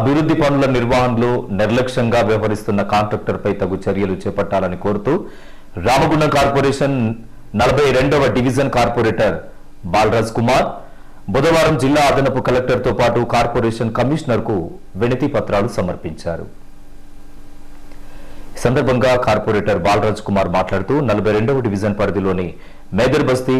అభివృద్ధి పనుల నిర్వహణలో నిర్లక్ష్యంగా వ్యవహరిస్తున్న కాంట్రాక్టర్పై తగు చర్యలు చేపట్టాలని కోరుతూ రామగుండం కార్పొరేషన్ నలభై రెండవ డివిజన్ కార్పొరేటర్ బాలరాజ్ కుమార్ బుధవారం జిల్లా అదనపు కలెక్టర్తో పాటు కార్పొరేషన్ కమిషనర్కు వినతి పత్రాలు సమర్పించారు. సందర్భంగా కార్పొరేటర్ బాలరాజ్ కుమార్ మాట్లాడుతూ నలభై రెండవ డివిజన్ పరిధిలోని మేదర్ బస్తీ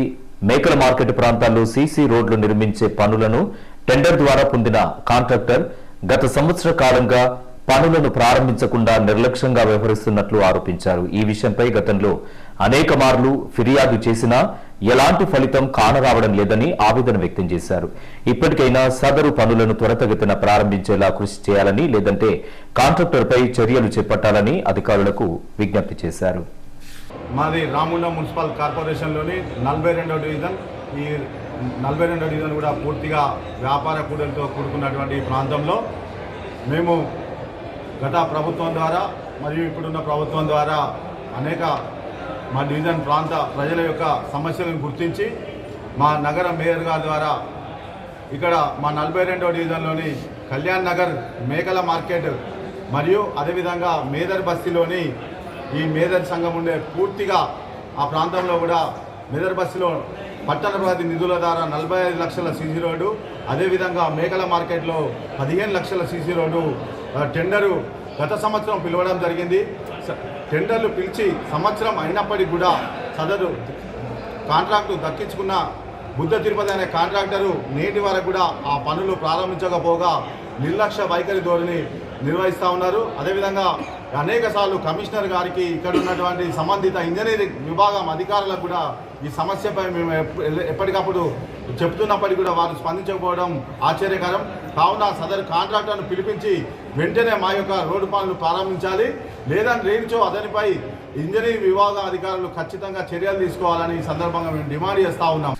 మేకల మార్కెట్ ప్రాంతాల్లో సీసీ రోడ్లు నిర్మించే పనులను టెండర్ ద్వారా పొందిన కాంట్రాక్టర్ గత సంవత్సర కాలంగా పనులను ప్రారంభించకుండా నిర్లక్ష్యంగా వ్యవహరిస్తున్నట్లు ఆరోపించారు. ఈ విషయంపై గతంలో అనేక మార్లు ఫిర్యాదు చేసినా ఎలాంటి ఫలితం కానరావడం లేదని ఆవేదన వ్యక్తం చేశారు. ఇప్పటికైనా సదరు పనులను త్వరతగతిన ప్రారంభించేలా కృషి చేయాలని లేదంటే కాంట్రాక్టర్పై చర్యలు చేపట్టాలని అధికారులకు విజ్ఞప్తి చేశారు. మాది రాముండ మున్సిపల్ కార్పొరేషన్లోని నలభై రెండవ డివిజన్. ఈ నలభై రెండవ డివిజన్ కూడా పూర్తిగా వ్యాపార కూడలతో కూడుకున్నటువంటి ఈ ప్రాంతంలో మేము గత ప్రభుత్వం ద్వారా మరియు ఇప్పుడున్న ప్రభుత్వం ద్వారా అనేక మా డివిజన్ ప్రాంత ప్రజల యొక్క సమస్యలను గుర్తించి మా నగర మేయర్ గారి ద్వారా ఇక్కడ మా నలభై రెండవ డివిజన్లోని కళ్యాణ్ నగర్ మేకల మార్కెట్ మరియు అదేవిధంగా మేదర్ బస్తీలోని ఈ మేదర్ సంఘం ఉండే పూర్తిగా ఆ ప్రాంతంలో కూడా మేదర్ బస్సులో పట్టణ ప్రగతి నిధుల ద్వారా నలభై ఐదు లక్షల సీసీ రోడ్డు అదేవిధంగా మేకల మార్కెట్లో పదిహేను లక్షల సీసీ రోడ్డు టెండరు గత సంవత్సరం పిలవడం జరిగింది. స- టెండర్లు పిలిచి సంవత్సరం అయినప్పటికీ కూడా సదరు కాంట్రాక్టు దక్కించుకున్న బుద్ధ తిరుపతి అనే కాంట్రాక్టరు నేటి వరకు కూడా ఆ పనులు ప్రారంభించకపోగా నిర్లక్ష్య వైఖరి ధోరణి నిర్వహిస్తూ ఉన్నారు. అదేవిధంగా అనేక సార్లు కమిషనర్ గారికి ఇక్కడ ఉన్నటువంటి సంబంధిత ఇంజనీరింగ్ విభాగం అధికారులకు కూడా ఈ సమస్యపై మేము ఎప్పటికప్పుడు చెప్తున్నప్పటికీ కూడా వారు స్పందించకపోవడం ఆశ్చర్యకరం. కావున సదరు కాంట్రాక్టర్ను పిలిపించి వెంటనే మా యొక్క రోడ్డు పనులు ప్రారంభించాలి. లేదని లేనిచో అతనిపై ఇంజనీరింగ్ విభాగ అధికారులు ఖచ్చితంగా చర్యలు తీసుకోవాలని ఈ సందర్భంగా మేము డిమాండ్ చేస్తూ ఉన్నాం.